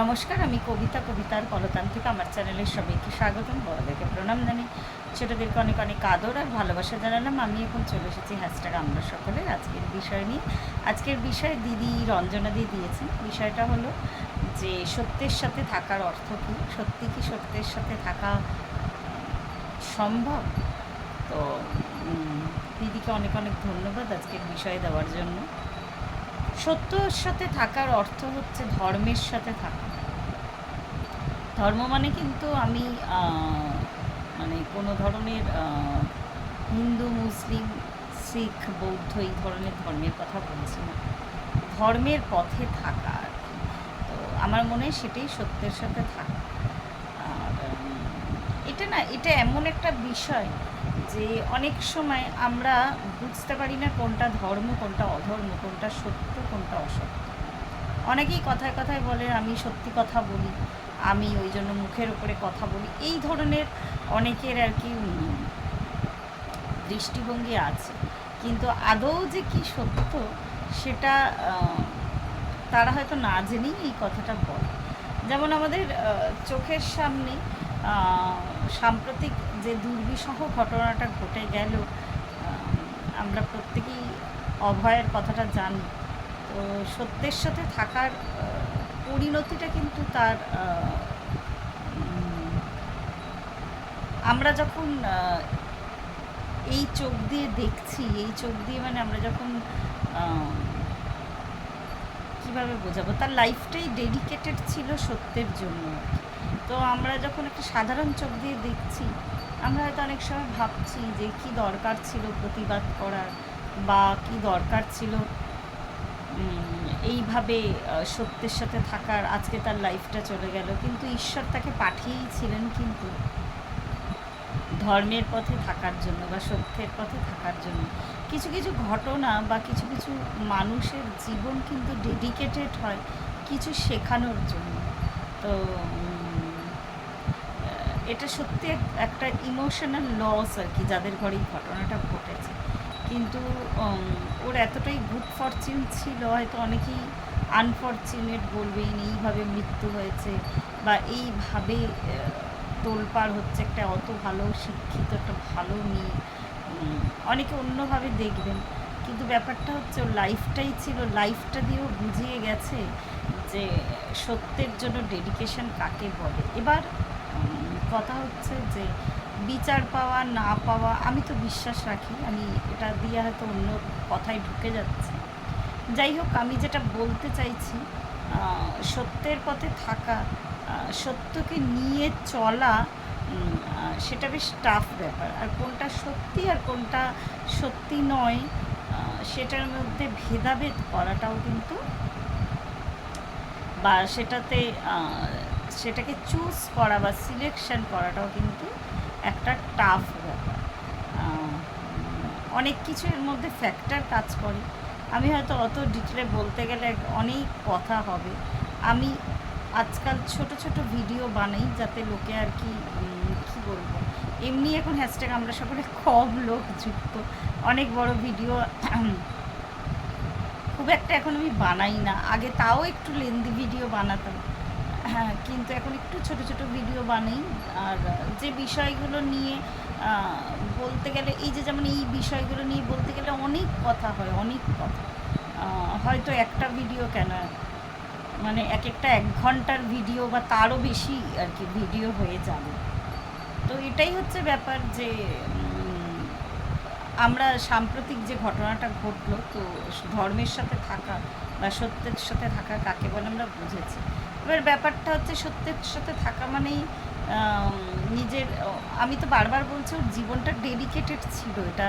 নমস্কার, আমি কবিতা, কবিতার কলতান থেকে আমার চ্যানেলের সবাইকে স্বাগতম। বড়দেরকে প্রণাম জানি ছোটোদেরকে অনেক অনেক আদর আর ভালোবাসা জানালাম। আমি এখন চলে এসেছি হ্যাশট্যাগ আমরা সকলে আজকের বিষয় নিয়ে। আজকের বিষয় দিদি রঞ্জনা দিয়ে দিয়েছেন। বিষয়টা হলো যে, সত্যের সাথে থাকার অর্থ কী? সত্যি কি সত্যের সাথে থাকা সম্ভব? তো দিদিকে অনেক অনেক ধন্যবাদ আজকের বিষয় দেওয়ার জন্য। সত্যর সাথে থাকার অর্থ হচ্ছে ধর্মের সাথে থাকা। ধর্ম মানে কিন্তু আমি মানে কোনো ধরনের হিন্দু, মুসলিম, শিখ, বৌদ্ধ এই ধরনের ধর্মের কথা বলছি না। ধর্মের পথে থাকা আর কি। তো আমার মনে হয় সেটাই সত্যের সাথে থাকা। আর এটা না, এটা এমন একটা বিষয় যে অনেক সময় আমরা বুঝতে পারি না কোনটা ধর্ম, কোনটা অধর্ম, কোনটা সত্য, কোনটা অসত্য। অনেকেই কথায় কথায় বলে, আমি সত্যি কথা বলি, আমি ওই জন্য মুখের উপরে কথা বলি। এই ধরনের অনেকের আর কি দৃষ্টিভঙ্গি আছে। কিন্তু আদৌ যে কি সত্য, সেটা তারা হয়তো না জেনেই এই কথাটা বলে। যেমন আমাদের চোখের সামনে সাম্প্রতিক যে দুর্বিষহ ঘটনাটা ঘটে গেল আমরা প্রত্যেকেই অভয়ের কথাটা জানি। তো সত্যের সাথে থাকার পরিণতিটা কিন্তু তার আমরা যখন এই চোখ দিয়ে দেখছি, এই চোখ দিয়ে মানে আমরা যখন কীভাবে বোঝাবো? তার লাইফটাই ডেডিকেটেড ছিল সত্যের জন্য তো আমরা যখন একটা সাধারণ চোখ দিয়ে দেখছি আমরা হয়তো অনেক সময় ভাবছি যে কি দরকার ছিল প্রতিবাদ করার বা কি দরকার ছিল এইভাবে সত্যের সাথে থাকার আজকে তার লাইফটা চলে গেল। কিন্তু ঈশ্বর তাকে পাঠিয়েই ছিলেন কিন্তু ধর্মের পথে থাকার জন্য বা সত্যের পথে থাকার জন্য। কিছু কিছু ঘটনা বা কিছু কিছু মানুষের জীবন কিন্তু ডেডিকেটেড হয় কিছু শেখানোর জন্য। তো এটা সত্যি একটা ইমোশনাল লস আর কি যাদের ঘরে এই ঘটনাটা ঘটেছে। কিন্তু ওর এতটাই গুড ফরচুন ছিল হয়তো অনেকেই আনফর্চুনেট বলবেন এইভাবে মৃত্যু হয়েছে বা এইভাবে আহ, তোলপাড় হচ্ছে একটা অত ভালো শিক্ষিত একটা ভালো মেয়ে। অনেকে অন্যভাবে দেখবেন। কিন্তু ব্যাপারটা হচ্ছে ওর লাইফটাই ছিল লাইফটা দিয়েও বুঝিয়ে গেছে যে সত্যের জন্য ডেডিকেশন কাকে বলে। এবার কথা হচ্ছে যে বিচার পাওয়া, না পাওয়া, আমি তো বিশ্বাস রাখি, আমি এটা দিয়ে হয়তো অন্য কথায় ঢুকে যাচ্ছে। যাই হোক, আমি যেটা বলতে চাইছি সত্যের পথে থাকা সত্যকে নিয়ে চলা সেটা বেশ টাফ ব্যাপার। আর কোনটা সত্যি আর কোনটা সত্যি নয় সেটার মধ্যে ভেদাভেদ করাটাও কিন্তু বা সেটাতে সেটাকে চুজ করা বা সিলেকশন করাটাও কিন্তু একটা টাফ ব্যাপার। অনেক কিছু এর মধ্যে ফ্যাক্টর কাজ করে। আমি হয়তো অত ডিটেলে বলতে গেলে অনেক কথা হবে। আমি আজকাল ছোট ছোট ভিডিও বানাই যাতে লোকে আর কি কি বলব? এমনি এখন হ্যাশট্যাগ আমরা সকলে কম লোক যুক্ত। অনেক বড় ভিডিও খুব একটা এখন আমি বানাই না। আগে তাও একটু লেন্দি ভিডিও বানাতাম। হ্যাঁ কিন্তু এখন একটু ছোট ছোট ভিডিও বানাই। আর যে বিষয়গুলো নিয়ে বলতে গেলে, এই যে যেমন এই বিষয়গুলো নিয়ে বলতে গেলে অনেক কথা হয়, অনেক কথা। হয়তো একটা ভিডিও কেন মানে এক একটা এক ঘণ্টার ভিডিও বা তারও বেশি আর কি ভিডিও হয়ে যাবে। তো এটাই হচ্ছে ব্যাপার যে আমরা সাম্প্রতিক যে ঘটনাটা ঘটলো, তো ধর্মের সাথে থাকা বা সত্যের সাথে থাকা কাকে বলে আমরা বুঝেছি। এবার ব্যাপারটা হচ্ছে সত্যের সাথে থাকা মানেই নিজের আমি তো বারবার বলছি ওর জীবনটা ডেডিকেটেড ছিল এটা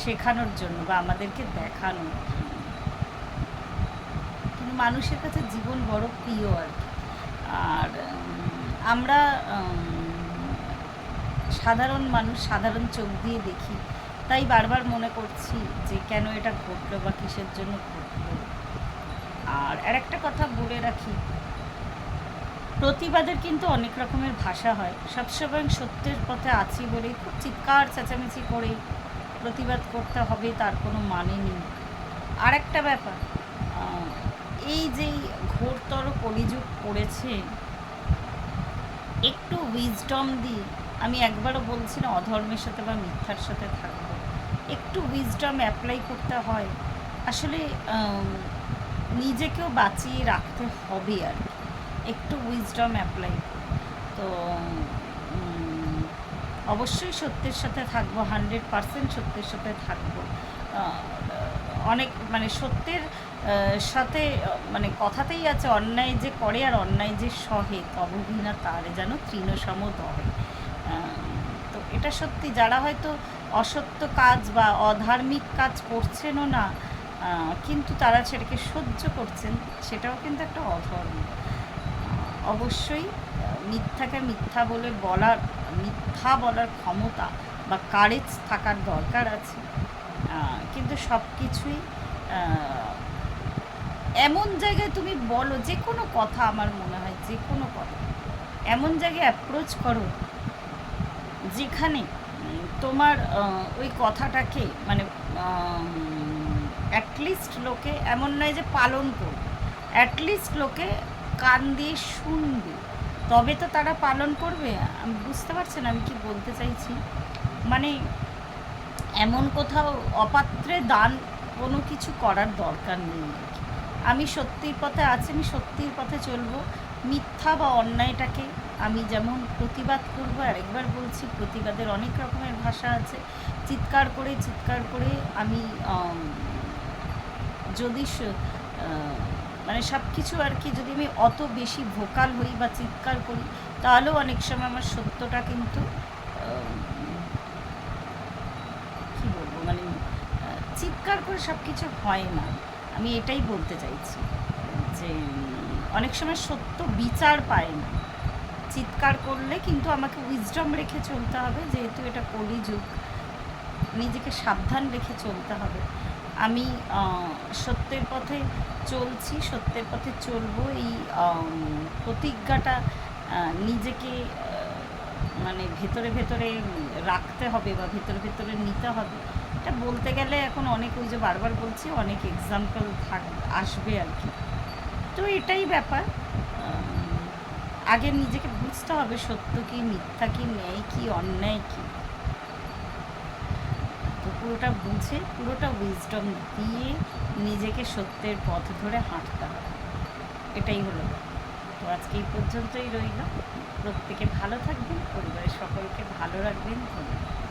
শেখানোর জন্য বা আমাদেরকে দেখানোর। কিন্তু মানুষের কাছে জীবন বড় প্রিয় আর কি আর আমরা সাধারণ মানুষ, সাধারণ চোখ দিয়ে দেখি, তাই বারবার মনে করছি যে কেন এটা ঘটলো বা কিসের জন্য ঘটলো আর আর একটা কথা বলে রাখি প্রতিবাদের কিন্তু অনেক রকমের ভাষা হয়। সবসময় সত্যের পথে আছি বলেই, খুব চিৎকার, চেঁচামেচি করে প্রতিবাদ করতে হবে, তার কোনো মানে নেই। আর একটা ব্যাপার এই যে ঘোরতর কলিযুগ পড়েছে, একটু উইজডম দিয়ে, আমি একবারও বলছি না অধর্মের সাথে বা মিথ্যার সাথে থাকব। একটু উইজডম অ্যাপ্লাই করতে হয়। আসলে নিজেকেও বাঁচিয়ে রাখতে হবে আর কি। একটু উইজডম অ্যাপ্লাই তো অবশ্যই সত্যের সাথে থাকব হান্ড্রেড পারসেন্ট সত্যের সাথে থাকব। অনেক মানে সত্যের সাথে মানে কথাতেই আছে, অন্যায় যে করে আর অন্যায় যে সহে তবঘিনা তারে যেন তৃণসম দহে। তো এটা সত্যি, যারা হয়তো অসত্য কাজ বা অধার্মিক কাজ করছেনও না কিন্তু তারা সেটাকে সহ্য করছেন, সেটাও কিন্তু একটা অধর্ম। অবশ্যই, মিথ্যাকে মিথ্যা বলে বলার, মিথ্যা বলার ক্ষমতা বা কারেজ থাকার দরকার আছে। কিন্তু সব কিছুই এমন জায়গায় তুমি বলো যে কোনো কথা আমার মনে হয় যে কোনো কথা, এমন জায়গায় অ্যাপ্রোচ করো যেখানে, তোমার ওই কথাটাকে মানে অ্যাটলিস্ট লোকে এমন নয় যে পালন করবে অ্যাটলিস্ট লোকে কান দিয়ে শুনবে। তবে তো তারা পালন করবে। আমি বুঝতে পারছেন আমি কি বলতে চাইছি? মানে এমন কোথাও অপাত্রে দান কোনো কিছু করার দরকার নেই আমি সত্যির পথে আছি, আমি সত্যির পথে চলবো। মিথ্যা বা অন্যায়টাকে আমি যেমন প্রতিবাদ করব, আরেকবার বলছি, প্রতিবাদের অনেক রকমের ভাষা আছে। চিৎকার করে চিৎকার করে আমি যদি মানে সব কিছু আর কি যদি আমি অত বেশি ভোকাল হই বা চিৎকার করি, তাহলেও অনেক সময় আমার সত্যটা কিন্তু কি বলব? মানে চিৎকার করে সব কিছু হয় না। আমি এটাই বলতে চাইছি যে, অনেক সময় সত্য বিচার পায় না। চিৎকার করলে কিন্তু আমাকে উইজডম রেখে চলতে হবে, যেহেতু এটা কলিযুগ, নিজেকে সাবধান রেখে চলতে হবে। আমি সত্যের পথে চলছি, সত্যের পথে চলবো। এই প্রতিজ্ঞাটা নিজেকে মানে ভেতরে ভেতরে রাখতে হবে বা ভেতরে ভেতরে নিতে হবে। এটা বলতে গেলে এখন অনেক ওই যে বারবার বলছি, অনেক এক্সাম্পল থাক, আসবে আর কি। তো এটাই ব্যাপার। আগে নিজেকে বুঝতে হবে সত্য কি, মিথ্যা কি, ন্যায় কি, অন্যায় কি। পুরোটা বুঝে, পুরোটা উইজডম দিয়ে নিজেকে সত্যের পথ ধরে হাঁটতে হবে। এটাই হলো। তো আজকে এই পর্যন্তই রইল। প্রত্যেকে ভালো থাকবেন, পরিবারের সকলকে ভালো রাখবেন। ধন্যবাদ।